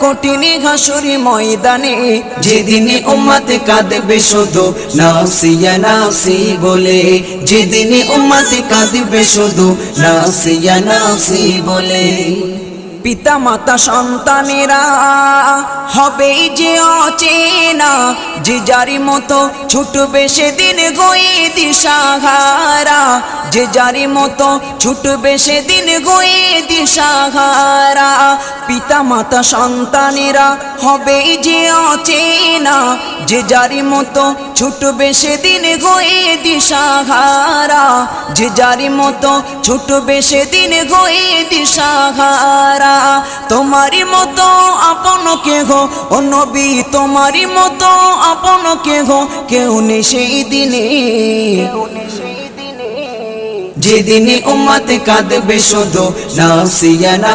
কঠিন ঘাসুরি ময়দানে, যেদিন উম্মত কাঁদবে শুধু নাসিয়া নাসি বলে, যেদিন উম্মত কাঁদবে শুধু নাসিয়া নাসি বলে। পিতা মাতা সন্তানেরা, হবে যে অচেনা, যে যারি মতো ছুটবে সেদিন গয়ে দিশাহারা, যে যারি মতো ছুটবে সেদিন গয়ে দিশাহারা। পিতা মাতা সন্তানেরা, হবে যে অচেনা, যে যারি মতো ছুটবে সেদিন গয়ে দিশাহারা, যে যারি মতো ছুটবে সেদিন গয়ে দিশাহারা। তোমারই মতো আপন কে গো ও নবী, তোমারই মতো আপন কে গো কেউ নে সেই দিনে। যেদিনে উম্মত কাঁদবে শুধু না